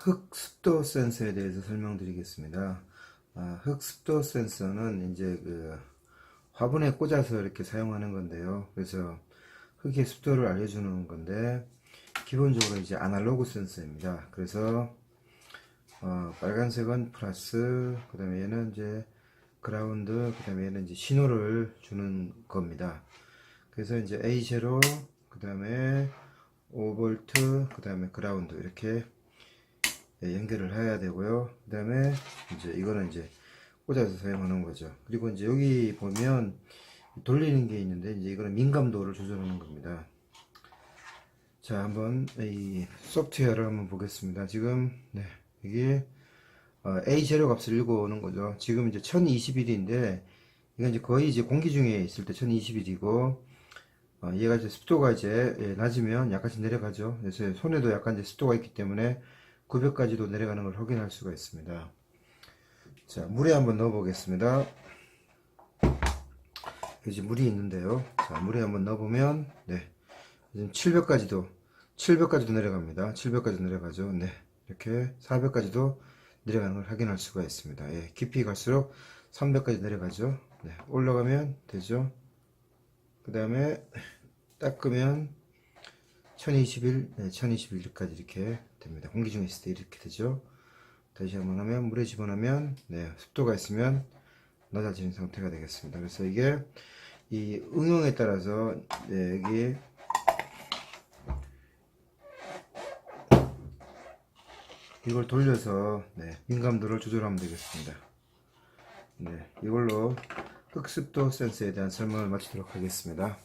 흑습도 센서에 대해서 설명드리겠습니다. 아, 흑습도 센서는 이제 그 화분에 꽂아서 이렇게 사용하는 건데요. 그래서 흙의 습도를 알려주는 건데 기본적으로 이제 아날로그 센서입니다. 그래서 어, 빨간색은 플러스, 그 다음에 얘는 이제 그라운드, 그 다음에 얘는 이제 신호를 주는 겁니다. 그래서 이제 A0, 그 다음에 5V, 그 다음에 그라운드 이렇게 예, 연결을 해야 되고요. 그 다음에 이제 이거는 이제 꽂아서 사용하는 거죠. 그리고 이제 여기 보면 돌리는 게 있는데 이제 이거는 민감도를 조절하는 겁니다. 자, 한번 이 소프트웨어를 한번 보겠습니다. 지금 네, 이게 어, A0 값을 읽어오는 거죠. 지금 이제 1021인데 이건 이제 거의 이제 공기 중에 있을 때 1021이고 어, 얘가 이제 습도가 이제 예, 낮으면 약간씩 내려가죠. 그래서 손에도 약간 이제 습도가 있기 때문에 900까지도 내려가는 걸 확인할 수가 있습니다. 자, 물에 한번 넣어 보겠습니다. 이제 물이 있는데요. 자, 물에 한번 넣어 보면 네. 지금 700까지도 700까지도 내려갑니다. 700까지 내려가죠. 네. 이렇게 400까지도 내려가는 걸 확인할 수가 있습니다. 예, 깊이 갈수록 300까지 내려가죠. 네, 올라가면 되죠. 그 다음에 닦으면 1021, 네, 1021까지 이렇게 됩니다. 공기 중에 있을 때 이렇게 되죠. 다시 한번 하면 물에 집어넣으면 네, 습도가 있으면 낮아지는 상태가 되겠습니다. 그래서 이게 이 응용에 따라서 네, 여기 이걸 돌려서 네, 민감도를 조절하면 되겠습니다. 네, 이걸로 흑습도 센서에 대한 설명을 마치도록 하겠습니다.